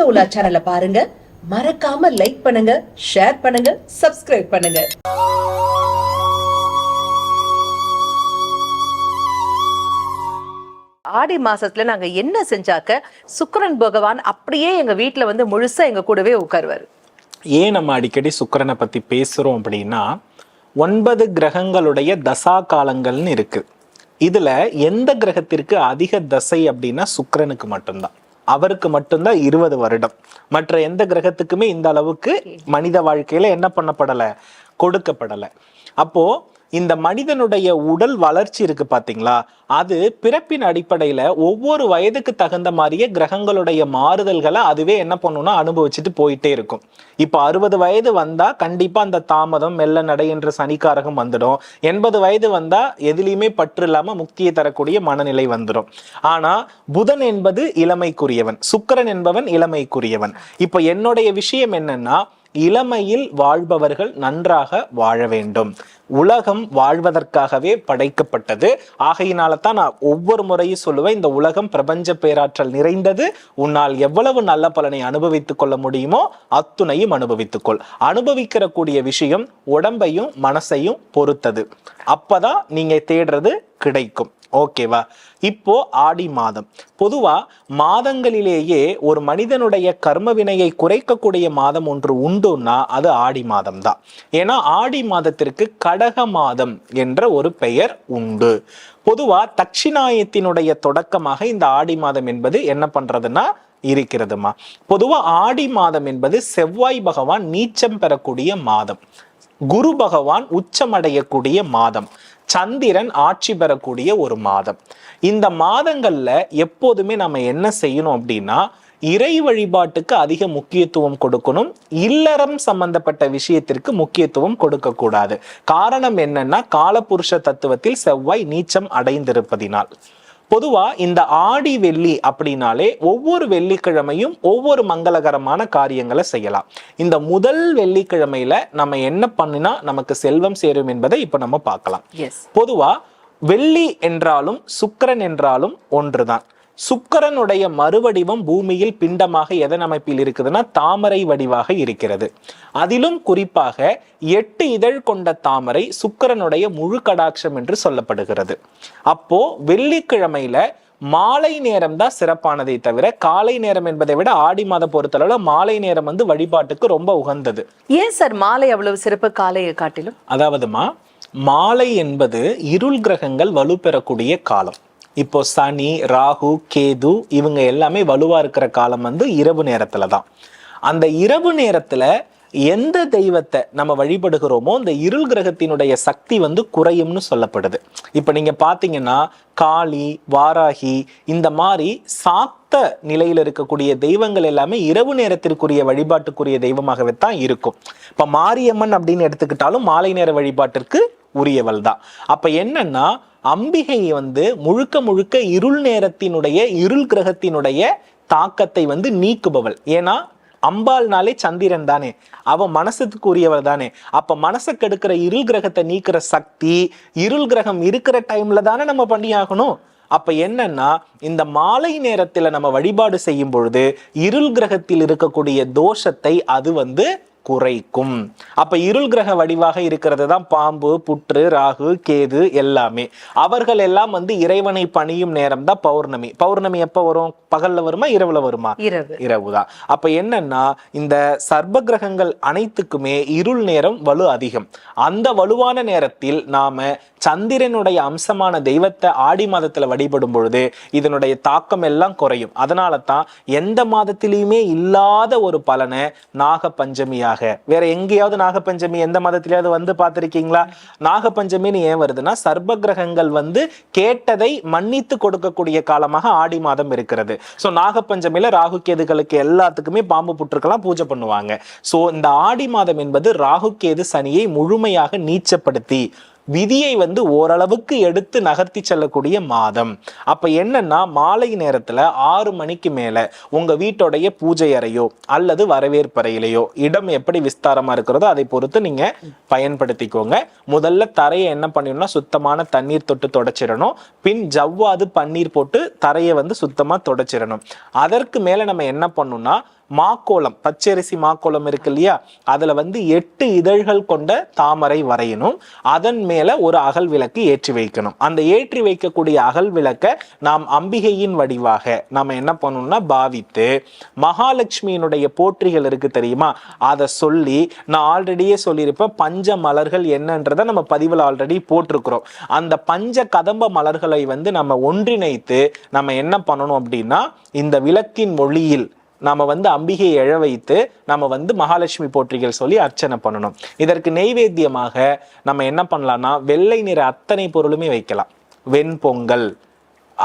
ஆன்மீக உலா சேனலை பாருங்க. மறக்காம லைக் பண்ணுங்க ஷேர் பண்ணுங்க சப்ஸ்கிரைப் பண்ணுங்க. ஆடி மாசத்துல நாங்க என்ன செஞ்சாக்க சுக்கரன் பகவான் அப்படியே எங்க வீட்டுல வந்து முழுசா எங்க கூடவே உட்காருவாரு. ஏன் நம்ம அடிக்கடி சுக்கரனை பத்தி பேசுறோம் அப்படின்னா ஒன்பது கிரகங்களுடைய தசா காலங்கள்னு இருக்கு. இதுல எந்த கிரகத்திற்கு அதிக தசை அப்படின்னா சுக்கரனுக்கு மட்டும்தான். அவருக்கு மட்டும்தான் இருபது வருடம். மற்ற எந்த கிரகத்துக்குமே இந்த அளவுக்கு மனித வாழ்க்கையில என்ன பண்ணப்படலை? கொடுக்கப்படலை. அப்போ இந்த மனிதனுடைய உடல் வளர்ச்சி இருக்கு பாத்தீங்களா? அது பிறப்பின் அடிப்படையில ஒவ்வொரு வயதுக்கு தகுந்த மாதிரியே கிரகங்களுடைய மாறுதல்களை அதுவே என்ன பண்ணும்னா அனுபவிச்சுட்டு போயிட்டே இருக்கும். இப்போ அறுபது வயது வந்தா கண்டிப்பா அந்த தாமதம் மெல்ல நடை என்ற சனிக்காரகம் வந்துடும். எண்பது வயது வந்தா எதுலையுமே பற்று இல்லாம முக்தியை தரக்கூடிய மனநிலை வந்துடும். ஆனா புதன் என்பது இளமைக்குரியவன் சுக்கிரன் என்பவன் இளமைக்குரியவன். இப்போ என்னுடைய விஷயம் என்னன்னா இளமையில் வாழ்பவர்கள் நன்றாக வாழ வேண்டும். உலகம் வாழ்வதற்காகவே படைக்கப்பட்டது. ஆகையினால தான் நான் ஒவ்வொரு முறையும் சொல்லுவேன் இந்த உலகம் பிரபஞ்ச பேராற்றல் நிறைந்தது. உன்னால் எவ்வளவு நல்ல பலனை அனுபவித்துக் கொள்ள முடியுமோ அத்துணையும் அனுபவித்துக்கொள். அனுபவிக்கிற கூடிய விஷயம் உடம்பையும் மனசையும் பொறுத்தது. அப்பதான் நீங்க தேடுறது கிடைக்கும். ஓகேவா இப்போ ஆடி மாதம். பொதுவா மாதங்களிலேயே ஒரு மனிதனுடைய கர்ம வினையை குறைக்கக்கூடிய மாதம் ஒன்று உண்டுன்னா அது ஆடி மாதம் தான் ஏன்னா ஆடி மாதத்திற்கு கடக மாதம் என்ற ஒரு பெயர் உண்டு. பொதுவா தட்சிணாயத்தினுடைய தொடக்கமாக இந்த ஆடி மாதம் என்பது என்ன பண்றதுன்னா இருக்கிறதுமா. பொதுவா ஆடி மாதம் என்பது செவ்வாய் பகவான் நீச்சம் பெறக்கூடிய மாதம். குரு பகவான் உச்சமடையக்கூடிய மாதம். சந்திரன் ஆட்சி பெறக்கூடிய ஒரு மாதம். இந்த மாதங்கள்ல எப்போதுமே நம்ம என்ன செய்யணும் அப்படின்னா இறை வழிபாட்டுக்கு அதிக முக்கியத்துவம் கொடுக்கணும். இல்லறம் சம்பந்தப்பட்ட விஷயத்திற்கு முக்கியத்துவம் கொடுக்கக்கூடாது. காரணம் என்னன்னா காலபுருஷ தத்துவத்தில் செவ்வாய் நீச்சம் அடைந்திருப்பதினால். பொதுவா இந்த ஆடி வெள்ளி அப்படின்னாலே ஒவ்வொரு வெள்ளிக்கிழமையும் ஒவ்வொரு மங்களகரமான காரியங்களை செய்யலாம். இந்த முதல் வெள்ளிக்கிழமையில நம்ம என்ன பண்ணினா நமக்கு செல்வம் சேரும் என்பதை இப்ப நம்ம பார்க்கலாம். எஸ் பொதுவா வெள்ளி என்றாலும் சுக்கிரன் என்றாலும் ஒன்றுதான். சுக்கிரனுடைய மறுவடிவம் பூமியில் பிண்டமாக எதன் அமைப்பில் இருக்குதுன்னா தாமரை வடிவாக இருக்கிறது. அதிலும் குறிப்பாக எட்டு இதழ் கொண்ட தாமரை சுக்கிரனுடைய முழு கடாட்சம் என்று சொல்லப்படுகிறது. அப்போ வெள்ளிக்கிழமையில மாலை நேரம் தான் சிறப்பானதை தவிர காலை நேரம் என்பதை விட ஆடி மாத பொறுத்தளவுல மாலை நேரம் வந்து வழிபாட்டுக்கு ரொம்ப உகந்தது. ஏன் சார் மாலை அவ்வளவு சிறப்பு காலையை காட்டிலும்? அதாவதுமா மாலை என்பது இருள் கிரகங்கள் வலுப்பெறக்கூடிய காலம். இப்போ சனி ராகு கேது இவங்க எல்லாமே வலுவா இருக்கிற காலம் வந்து இரவு நேரத்துல தான். அந்த இரவு நேரத்துல எந்த தெய்வத்தை நம்ம வழிபடுகிறோமோ அந்த இருள் கிரகத்தினுடைய சக்தி வந்து குறையும்னு சொல்லப்படுது. இப்போ நீங்க பாத்தீங்கன்னா காளி வாராகி இந்த மாதிரி சாத்த நிலையில் இருக்கக்கூடிய தெய்வங்கள் எல்லாமே இரவு நேரத்திற்குரிய வழிபாட்டுக்குரிய தெய்வமாகவே தான் இருக்கும். இப்போ மாரியம்மன் அப்படின்னு எடுத்துக்கிட்டாலும் மாலை நேர வழிபாட்டிற்கு உரியவள் தான் அப்ப என்னன்னா அம்பிகை வந்து முழுக்க முழுக்க இருள் நேரத்தினுடைய இருள் கிரகத்தினுடைய தாக்கத்தை வந்து நீக்குபவள். ஏன்னா அம்பாள்னாலே சந்திரன் தானே. அவ மனசுக்கு உரியவர் தானே. அப்ப மனசை கெடுக்கிற இருள் கிரகத்தை நீக்கிற சக்தி இருள் கிரகம் இருக்கிற டைம்ல தானே நம்ம பண்ணி ஆகணும் அப்ப என்னன்னா இந்த மாலை நேரத்துல நம்ம வழிபாடு செய்யும் பொழுது இருள் கிரகத்தில் இருக்கக்கூடிய தோஷத்தை அது வந்து குறைக்கும். அப்ப இருள் கிரக வடிவாக இருக்கிறது தான் பாம்பு புற்று ராகு கேது எல்லாமே. அவர்கள் எல்லாம் வந்து இறைவனை பணியும் நேரம் தான் பௌர்ணமி. பௌர்ணமி எப்ப வரும்? பகல்ல வருமா? இரவுல வருமா? இரவு. இரவுதான் அப்ப என்னன்னா இந்த சர்ப்ப கிரகங்கள் அனைத்துக்குமே இருள் நேரம் வலு அதிகம். அந்த வலுவான நேரத்தில் நாம சந்திரனுடைய அம்சமான தெய்வத்தை ஆடி மாதத்துல வழிபடும் பொழுது இதனுடைய தாக்கம் எல்லாம் குறையும். அதனால தான் எந்த மாதத்திலையுமே இல்லாத ஒரு பலனை நாகப்பஞ்சமியாக வேற எங்கேயாவது நாகப்பஞ்சமி எந்த மாதத்திலேயாவது வந்து பார்த்துருக்கீங்களா? நாகப்பஞ்சமின்னு ஏன் வருதுன்னா சர்ப கிரகங்கள் வந்து கேட்டதை மன்னித்து கொடுக்கக்கூடிய காலமாக ஆடி மாதம் இருக்கிறது. ஸோ நாகப்பஞ்சமியில ராகு கேதுகளுக்கு எல்லாத்துக்குமே பாம்பு புற்றுக்கெல்லாம் பூஜை பண்ணுவாங்க. ஸோ இந்த ஆடி மாதம் என்பது ராகு கேது சனியை முழுமையாக நீச்சப்படுத்தி விதியை வந்து ஓரளவுக்கு எடுத்து நகர்த்தி செல்லக்கூடிய மாதம். அப்ப என்னன்னா மாலை நேரத்துல ஆறு மணிக்கு மேல உங்க வீட்டோடைய பூஜை அறையோ அல்லது வரவேற்பறையிலையோ இடம் எப்படி விஸ்தாரமா இருக்கிறதோ அதை பொறுத்து நீங்க பயன்படுத்திக்கோங்க. முதல்ல தரையை என்ன பண்ணிடணும்னா சுத்தமான தண்ணீர் தொட்டு தொடச்சிடணும். பின் ஜவ்வாது பன்னீர் போட்டு தரையை வந்து சுத்தமா தொடச்சிடணும். அதற்கு மேல நம்ம என்ன பண்ணணும்னா மாக்கோலம் பச்சரிசி மாக்கோலம் இருக்கு இல்லையா? அதுல வந்து எட்டு இதழ்கள் கொண்ட தாமரை வரையணும். அதன் மேல ஒரு அகல் விளக்கு ஏற்றி வைக்கணும். அந்த ஏற்றி வைக்கக்கூடிய அகல் விளக்க நாம் அம்பிகையின் வடிவாக நாம என்ன பண்ணணும்னா பாவித்து மகாலட்சுமியினுடைய போற்றிகள் இருக்கு தெரியுமா? அதை சொல்லி நான் ஆல்ரெடியே சொல்லியிருப்பேன் பஞ்ச மலர்கள் என்னன்றதை நம்ம பதிவில் ஆல்ரெடி போட்டிருக்கிறோம். அந்த பஞ்ச கதம்ப மலர்களை வந்து நம்ம ஒன்றிணைத்து நம்ம என்ன பண்ணணும் அப்படின்னா இந்த விளக்கின் மொழியில் நாம வந்து அம்பிகையை எழ வைத்து நம்ம வந்து மகாலட்சுமி போற்றிகள் சொல்லி அர்ச்சனை பண்ணணும். இதற்கு நெய்வேத்தியமாக நம்ம என்ன பண்ணலாம்னா வெள்ளை நிற அத்தனை பொருளுமே வைக்கலாம். வெண்பொங்கல்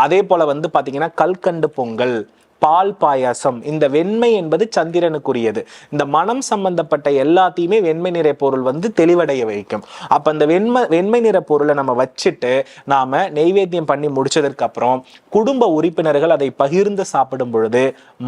அதே போல வந்து பார்த்திங்கன்னா கல்கண்டு பொங்கல். பால் பாயாசம். இந்த வெண்மை என்பது சந்திரனுக்குரியது. இந்த மனம் சம்பந்தப்பட்ட எல்லாத்தையுமே வெண்மை நிற பொருள் வந்து தெளிவடைய வைக்கும். அப்ப அந்த வெண்மை வெண்மை நிற பொருளை நம்ம வச்சுட்டு நாம நெய்வேத்தியம் பண்ணி முடிச்சதற்கு அப்புறம் குடும்ப உறுப்பினர்கள் அதை பகிர்ந்து சாப்பிடும் பொழுது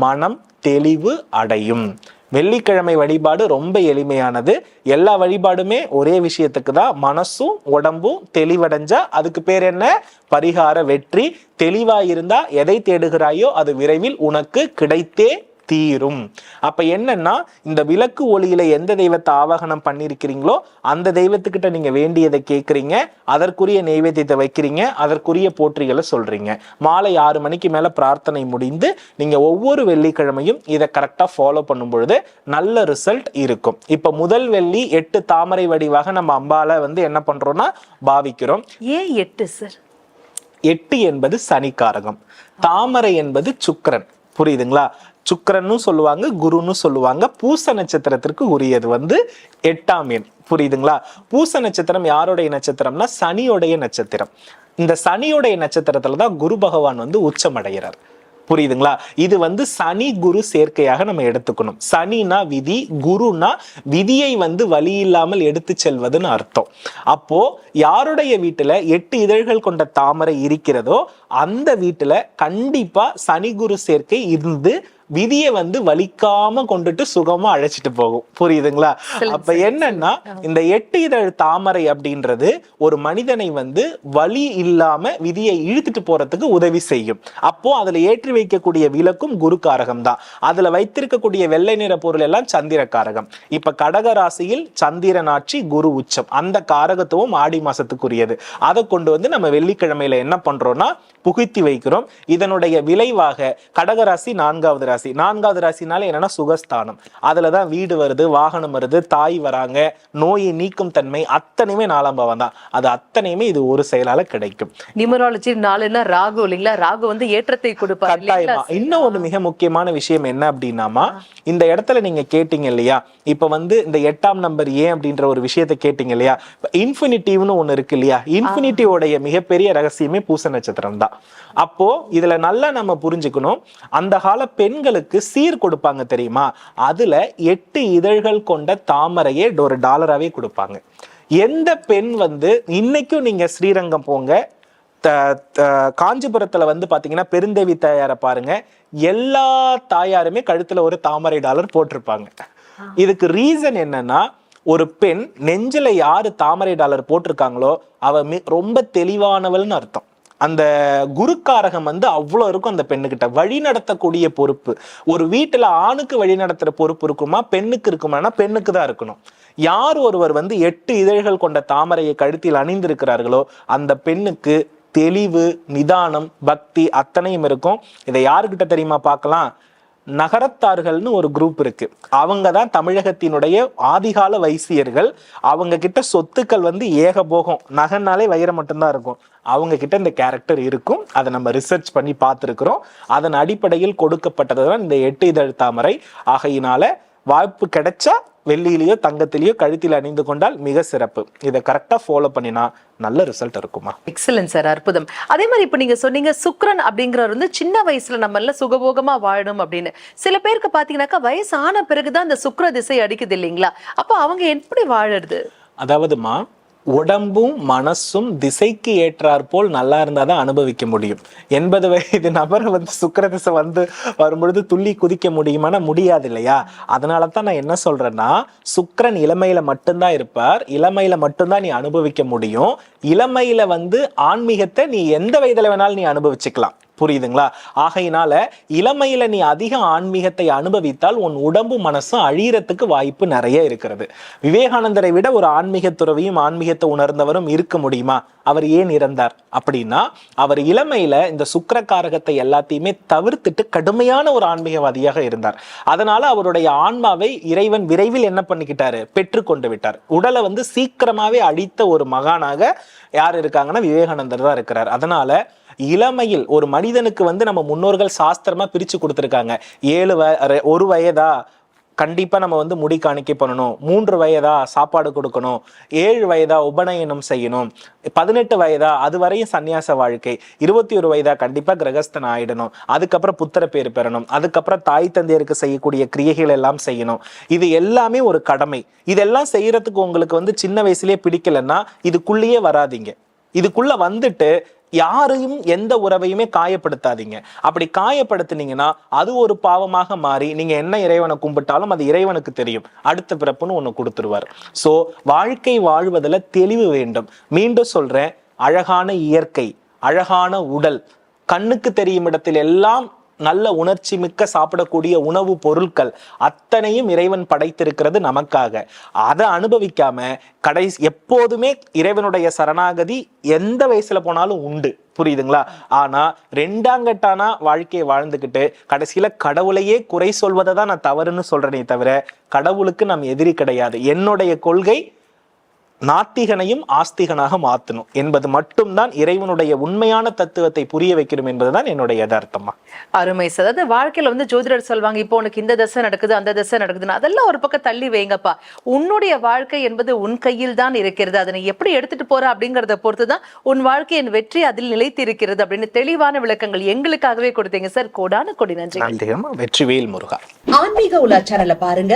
மனம் தெளிவு அடையும். வெள்ளிக்கிழமை வழிபாடு ரொம்ப எளிமையானது. எல்லா வழிபாடுமே ஒரே விஷயத்துக்கு தான் மனசும் உடம்பும் தெளிவடைஞ்சா அதுக்கு பேர் என்ன? பரிகார வெற்றி. தெளிவா இருந்தா எதை தேடுகிறாயோ அது விரைவில் உனக்கு கிடைத்தே தீரும். அப்ப என்னன்னா இந்த விளக்கு ஒளியில எந்த தெய்வத்தை ஆவாகனம் பண்ணிருக்கிறீங்களோ அந்த தெய்வத்துக்கிட்ட நீங்க வேண்டியதை கேட்குறீங்க அதற்குரிய நெய்வேத்தியத்தை வைக்கிறீங்க அதற்குரிய போற்றிகளை சொல்றீங்க. மாலை ஆறு மணிக்கு மேல பிரார்த்தனை முடிந்து நீங்க ஒவ்வொரு வெள்ளிக்கிழமையும் இதை கரெக்டா ஃபாலோ பண்ணும் பொழுது நல்ல ரிசல்ட் இருக்கும். இப்ப முதல் வெள்ளி எட்டு தாமரை வடிவாக நம்ம அம்பால வந்து என்ன பண்றோம்னா பாவிக்கிறோம். ஏன் எட்டு சார் எட்டு என்பது சனிக்காரகம். தாமரை என்பது சுக்கிரன். புரியுதுங்களா? சுக்கரன்னு சொல்லுவாங்க குருன்னு சொல்லுவாங்க. பூச நட்சத்திரத்திற்கு உரியது வந்து எட்டாம் எண். புரியுதுங்களா? பூச நட்சத்திரம் யாருடைய நட்சத்திரம்னா சனியோடைய நட்சத்திரம். இந்த சனியோடைய நட்சத்திரத்துல தான் குரு பகவான் வந்து உச்சமடைகிறார் புரியுதுங்களா? இது வந்து சனி குரு சேர்க்கையாக நம்ம எடுத்துக்கணும். சனினா விதி குருனா விதியை வந்து வழி இல்லாமல் எடுத்து செல்வதுன்னு அர்த்தம். அப்போ யாருடைய வீட்டுல எட்டு இதழ்கள் கொண்ட தாமரை இருக்கிறதோ அந்த வீட்டுல கண்டிப்பா சனி குரு சேர்க்கை இருந்து விதியை வந்து வலிக்காம கொண்டுட்டு சுகமா அழைச்சிட்டு போகும். புரியுதுங்களா? அப்ப என்னன்னா இந்த எட்டு இதழ் தாமரை அப்படின்றது ஒரு மனிதனை வந்து வலி இல்லாம விதியை இழுத்துட்டு போறதுக்கு உதவி செய்யும். அப்போ அதுல ஏற்றி வைக்கக்கூடிய விளக்கும் குரு காரகம் தான். அதுல வைத்திருக்கக்கூடிய வெள்ளை நிற பொருள் எல்லாம் சந்திர காரகம் இப்ப கடக ராசியில் சந்திரன் ஆட்சி குரு உச்சம். அந்த காரகத்துவம் ஆடி மாசத்துக்குரியது. அதை கொண்டு வந்து நம்ம வெள்ளிக்கிழமையில என்ன பண்றோம்னா புகுத்தி வைக்கிறோம். இதனுடைய விளைவாக கடகராசி நான்காவது ராசி நான்காவது ராசினால என்னன்னா சுகஸ்தானம். அதுலதான் வீடு வருது வாகனம் வருது தாய் வராங்க நோயை நீக்கும் தன்மை அத்தனையுமே நாலாம் பாவம் தான். அது அத்தனையுமே இது ஒரு செயலால கிடைக்கும். நியூமராலஜி நாலுன்னா ராகு இல்லைங்களா? ராகு வந்து ஏற்றத்தை கொடுப்பார் கட்டாயமா? இன்னும் ஒரு மிக முக்கியமான விஷயம் என்ன அப்படின்னாமா இந்த இடத்துல நீங்க கேட்டீங்க இல்லையா இப்ப வந்து இந்த எட்டாம் நம்பர் ஏன் அப்படின்ற ஒரு விஷயத்தை கேட்டீங்க இல்லையா இன்ஃபினிட்டிவ்னு ஒண்ணு இருக்கு இல்லையா இன்ஃபினிட்டிவோடைய மிகப்பெரிய ரகசியமே பூச நட்சத்திரம் தான். அப்போ இதுல நல்லா நம்ம புரிஞ்சுக்கணும் அந்த கால பெண்களுக்கு சீர் கொடுப்பாங்க தெரியுமா? அதுல எட்டு இதழ்கள் கொண்ட தாமரையே ஒரு டாலராகவே கொடுப்பாங்க. எந்த பெண் வந்து இன்னைக்கும் நீங்க ஸ்ரீரங்கம் போங்க த- காஞ்சிபுரத்துல வந்து பாத்தீங்கன்னா பெருந்தேவி தாயாரை பாருங்க எல்லா தாயாருமே கழுத்துல ஒரு தாமரை டாலர் போட்டிருப்பாங்க. இதுக்கு ரீசன் என்னன்னா ஒரு பெண் நெஞ்சில யாரு தாமரை டாலர் போட்டிருக்காங்களோ அவ ரொம்ப தெளிவானவள்னு அர்த்தம். அந்த குருக்காரகம் வந்து அவ்வளோ இருக்கும் அந்த பெண்ணுக்கிட்ட. வழி நடத்தக்கூடிய பொறுப்பு. ஒரு வீட்டில் ஆணுக்கு வழி நடத்துகிற பொறுப்பு இருக்குமா பெண்ணுக்கு இருக்குமானா பெண்ணுக்கு தான் இருக்கணும். யார் ஒருவர் வந்து எட்டு இதழ்கள் கொண்ட தாமரையை கழுத்தில் அணிந்திருக்கிறார்களோ அந்த பெண்ணுக்கு தெளிவு நிதானம் பக்தி அத்தனையும் இருக்கும். இதை யாருக்கிட்ட தெரியுமா பார்க்கலாம்? நகரத்தார்கள்னு ஒரு குரூப் இருக்கு. அவங்க தான் தமிழகத்தினுடைய ஆதிகால வைசியர்கள். அவங்க கிட்ட சொத்துக்கள் வந்து ஏகபோகம். நகைனாலே வைரம் மட்டும்தான் இருக்கும். அவங்க கிட்ட இந்த கேரக்டர் இருக்கும். அதை நம்ம ரிசர்ச் பண்ணி பார்த்துருக்குறோம். அதன் அடிப்படையில் கொடுக்கப்பட்டது தான் இந்த எட்டு இதழ் தாமரை. ஆகையினால வாய்ப்பு கிடைச்சா வெள்ளியிலேயோ தங்கத்திலேயோ கழுத்தில் அணிந்து கொண்டால் மிக சிறப்பு. இதை கரெக்டாக ஃபாலோ பண்ணினா நல்ல ரிசல்ட் இருக்குமா? எக்ஸலன்ட் சார் அற்புதம். அதே மாதிரி இப்ப நீங்க சொன்னீங்க சுக்ரன் அப்படிங்கிறவர் வந்து சின்ன வயசுல நம்ம எல்லாம் சுகபோகமா வாழணும் அப்படின்னு. சில பேருக்கு பாத்தீங்கன்னாக்கா வயசு ஆன பிறகுதான் அந்த சுக்ர திசை அடிக்குது இல்லைங்களா? அப்போ அவங்க எப்படி வாழறது? அதாவதுமா உடம்பும் மனசும் திசைக்கு ஏற்றாற்போல் நல்லா இருந்தால் தான் அனுபவிக்க முடியும். எண்பது வயது நபரை வந்து சுக்கிரதிசை வந்து வரும்பொழுது துள்ளி குதிக்க முடியுமானா முடியாது இல்லையா? அதனால தான் நான் என்ன சொல்கிறேன்னா சுக்கரன் இளமையில் மட்டும்தான் இருப்பார். இளமையில் மட்டும்தான் நீ அனுபவிக்க முடியும். இளமையில் வந்து ஆன்மீகத்தை நீ எந்த வயதில் வேணாலும் நீ அனுபவிச்சுக்கலாம். புரியுதுங்களா? ஆகையினால இளமையில நீ அதிக ஆன்மீகத்தை அனுபவித்தால் உன் உடம்பு மனசும் அழியறதுக்கு வாய்ப்பு நிறைய இருக்கிறது. விவேகானந்தரை விட ஒரு ஆன்மீக துறவியும் ஆன்மீகத்தை உணர்ந்தவரும் இருக்க முடியுமா? அவர் ஏன் இறந்தார்? அப்படின்னா அவர் இளமையில இந்த சுக்கரக்காரகத்தை எல்லாத்தையுமே தவிர்த்துட்டு கடுமையான ஒரு ஆன்மீகவாதியாக இருந்தார். அதனால அவருடைய ஆன்மாவை இறைவன் விரைவில் என்ன பண்ணிக்கிட்டாரு? பெற்றுக்கொண்டு விட்டார். உடலை வந்து சீக்கிரமாவே அழித்த ஒரு மகானாக யார் இருக்காங்கன்னா விவேகானந்தர் தான் இருக்கிறார். அதனால இளமையில் ஒரு மனிதனுக்கு வந்து நம்ம முன்னோர்கள் சாஸ்திரமா பிரிச்சு கொடுத்துருக்காங்க. ஏழு வய ஒரு வயதா கண்டிப்பாக நம்ம வந்து முடி காணிக்கை பண்ணணும். மூன்று வயதா சாப்பாடு கொடுக்கணும். ஏழு வயதா உபநயனம் செய்யணும். பதினெட்டு வயதா அது வரையும் சன்னியாச வாழ்க்கை. இருபத்தி ஒரு வயதா கண்டிப்பாக கிரகஸ்தன் ஆயிடணும். அதுக்கப்புறம் புத்திர பேர் பெறணும். அதுக்கப்புறம் தாய் தந்தையருக்கு செய்யக்கூடிய கிரியைகள் எல்லாம் செய்யணும். இது எல்லாமே ஒரு கடமை. இதெல்லாம் செய்யறதுக்கு உங்களுக்கு வந்து சின்ன வயசுலேயே பிடிக்கலன்னா இதுக்குள்ளேயே வராதீங்க. இதுக்குள்ள வந்துட்டு யாரையும் எந்த உறவையுமே காயப்படுத்தாதீங்க. அப்படி காயப்படுத்துனீங்கன்னா அது ஒரு பாவமாக மாறி நீங்க என்ன இறைவனை கும்பிட்டாலும் அது இறைவனுக்கு தெரியும். அடுத்த பிறப்புன்னு ஒன்று கொடுத்துருவார். சோ வாழ்க்கை வாழ்வதில் தெளிவு வேண்டும். மீண்டும் சொல்றேன் அழகான இயற்கை அழகான உடல் கண்ணுக்கு தெரியும் இடத்தில் எல்லாம் நல்ல உணர்ச்சி மிக்க சாப்பிடக்கூடிய உணவு பொருட்கள் அத்தனையும் இறைவன் படைத்திருக்கிறது நமக்காக. அதை அனுபவிக்காம கடைசி எப்போதுமே இறைவனுடைய சரணாகதி எந்த வயசுல போனாலும் உண்டு. புரியுதுங்களா? ஆனா ரெண்டாங்கட்டானா வாழ்க்கையை வாழ்ந்துக்கிட்டு கடைசியில கடவுளையே குறை சொல்வதை தான் நான் தவறுன்னு சொல்றேனே தவிர கடவுளுக்கு நாம் எதிரி கிடையாது. என்னுடைய கொள்கை நாத்திகனையும் ஆஸ்திகனாக மாத்தணும் என்பது மட்டும்தான் இறைவனுடைய உண்மையான தத்துவத்தை புரிய வைக்கணும் என்பதுதான் என்னுடைய யதார்த்தமா. அருமை சார். அதாவது வாழ்க்கையில வந்து ஜோதிடர் சொல்வாங்க இப்போ உனக்கு இந்த தசை நடக்குது அந்த தசை நடக்குதுன்னு. அதெல்லாம் ஒரு பக்கம் தள்ளி வைங்கப்பா. உன்னுடைய வாழ்க்கை என்பது உன் கையில் தான் இருக்கிறது. அதனை எப்படி எடுத்துட்டு போற அப்படிங்கறத பொறுத்து தான் உன் வாழ்க்கையின் வெற்றி அதில் நிலைத்து இருக்கிறது அப்படின்னு தெளிவான விளக்கங்கள் எங்களுக்காகவே கொடுத்தீங்க சார். கோடான கொடி நன்றி வெற்றிவேல் முருகா. ஆன்மீக உலா சேனலை பாருங்க.